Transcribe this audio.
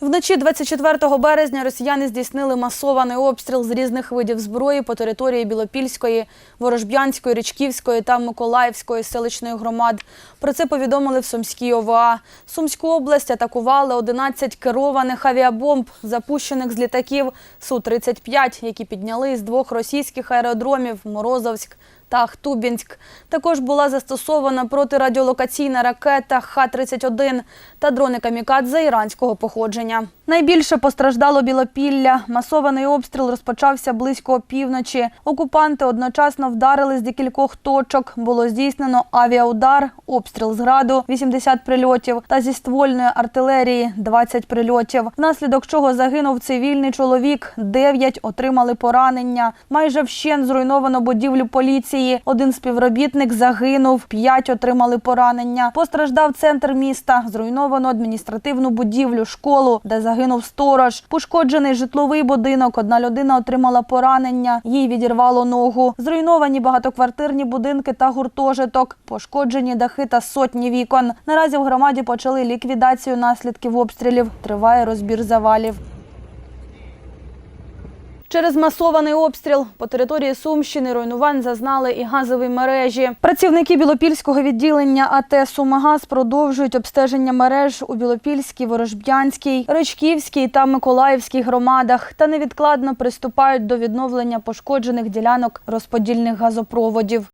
Вночі 24 березня росіяни здійснили масований обстріл з різних видів зброї по території Білопільської, Ворожб'янської, Річківської та Миколаївської селищної громад. Про це повідомили в Сумській ОВА. Сумську область атакували 11 керованих авіабомб, запущених з літаків Су-35, які підняли з двох російських аеродромів Морозовськ та Ахтубінськ. Також була застосована протирадіолокаційна ракета Х-31 та дрони камікадзе іранського походження. Найбільше постраждало Білопілля. Масований обстріл розпочався близько опівночі. Окупанти одночасно вдарили з декількох точок. Було здійснено авіаудар, обстріл з граду, 80 прильотів та зі ствольної артилерії 20 прильотів. Внаслідок чого загинув цивільний чоловік, 9 отримали поранення. Майже вщен зруйновано будівлю поліції. Один співробітник загинув, 5 отримали поранення. Постраждав центр міста. Зруйновано адміністративну будівлю, школу, де загинув сторож. Пошкоджений житловий будинок. Одна людина отримала поранення. Їй відірвало ногу. Зруйновані багатоквартирні будинки та гуртожиток. Пошкоджені дахи та сотні вікон. Наразі в громаді почали ліквідацію наслідків обстрілів. Триває розбір завалів. Через масований обстріл по території Сумщини руйнувань зазнали і газові мережі. Працівники Білопільського відділення АТ «Сумагаз» продовжують обстеження мереж у Білопільській, Ворожб'янській, Речківській та Миколаївській громадах та невідкладно приступають до відновлення пошкоджених ділянок розподільних газопроводів.